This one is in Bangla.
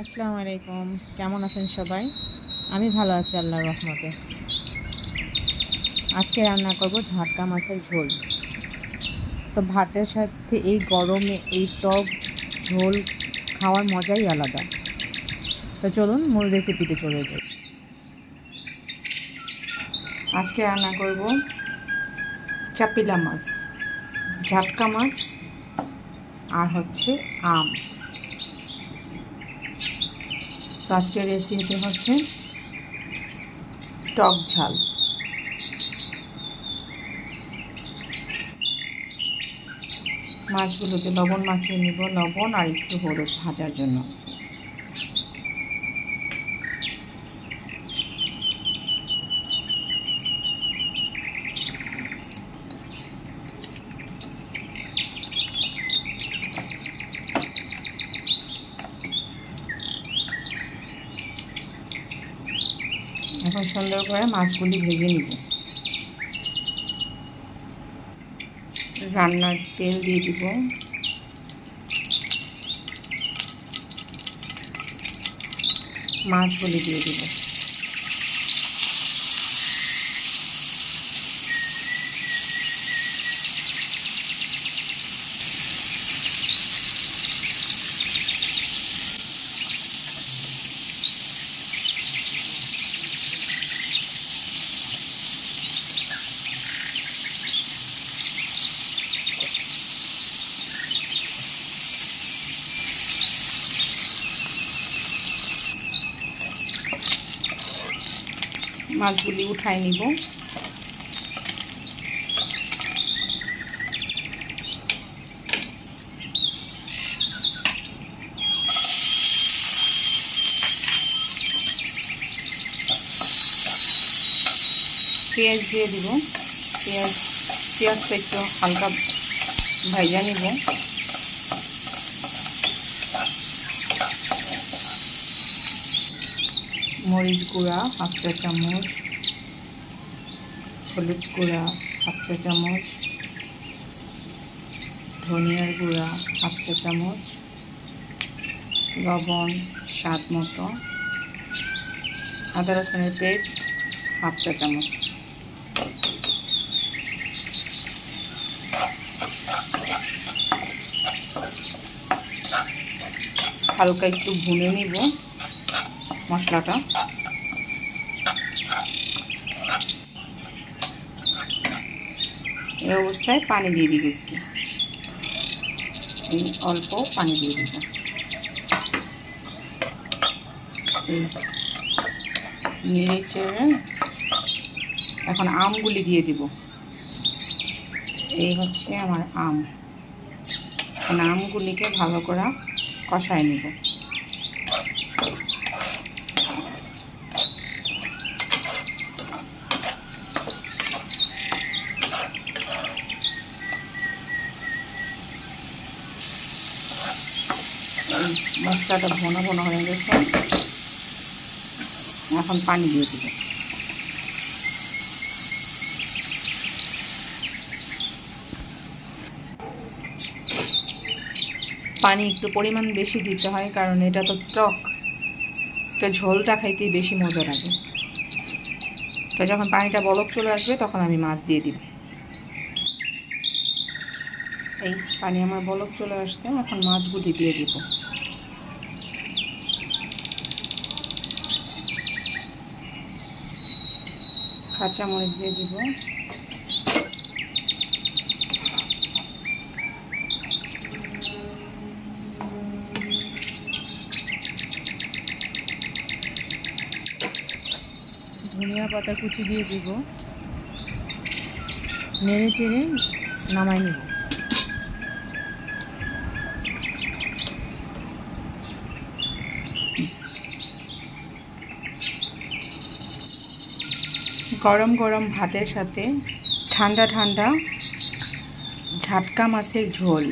আসসালামু আলাইকুম। কেমন আছেন সবাই? আমি ভালো আছি, আল্লাহর রহমতে। আজকে রান্না করব ঝাটকা মাছের ঝোল। তো ভাতের সাথে এই গরমে এই টক ঝোল খাওয়ার মজাই আলাদা। তো চলুন মূল রেসিপিতে চলে যাই। আজকে রান্না করব চাপিলা মাছ, ঝাটকা মাছ, আর হচ্ছে আম। তো আজকের রেসিপি হচ্ছে টক ঝাল। মাছগুলোতে লবণ মাখিয়ে নিব। লবণ আর একটু হলুদ ভাজার জন্য। এখন সুন্দর করে মাছগুলি ভেজে নিব। রান্নার তেল দিয়ে দিব। মাছগুলি দিয়ে দিব। মাছগুলি উঠাই নিব। পেঁয়াজ দিয়ে দিব। পেঁয়াজ পেঁয়াজটা একটু হালকা ভাইজা নিব। মরিচ গুঁড়া, হাফ চা চামচ, হলুদ গুঁড়া, হাফ চা চামচ, ধনিয়ার গুঁড়া, হাফ চা চামচ, লবণ, স্বাদ মতো, আদা রসুনের পেস্ট, হাফ চা চামচ। হালকা একটু ভুনে নিব। মশলাটা। এই অবস্থায় পানি দিয়ে দিব একটু। এই অল্প পানি দিয়ে দিব। নেড়ে চেড়ে এখন আমগুলি দিয়ে দিব। এই হচ্ছে আমার আম। আমগুলিকে ভালো করে কষায় নেব। মশলাটা ঘন ঘন হয়ে গেছে। এখন পানি দিয়ে দিব। পানি একটু পরিমাণ বেশি দিতে হয়, কারণ এটা তো টক। তো ঝোলটা খাইতেই বেশি মজা লাগে। তো যখন পানিটা বলক চলে আসবে, তখন আমি মাছ দিয়ে দিব। এই পানি আমার বলক চলে আসছে, এখন মাছগুলি দিয়ে দিব। কাঁচা মরিচ দিয়ে দিব। ধনিয়া পাতা কুচি দিয়ে দিব। নেড়ে চেড়ে নামাই নিব। গরম গরম ভাতের সাথে ঠান্ডা ঠান্ডা ঝাটকা মাছের ঝোল।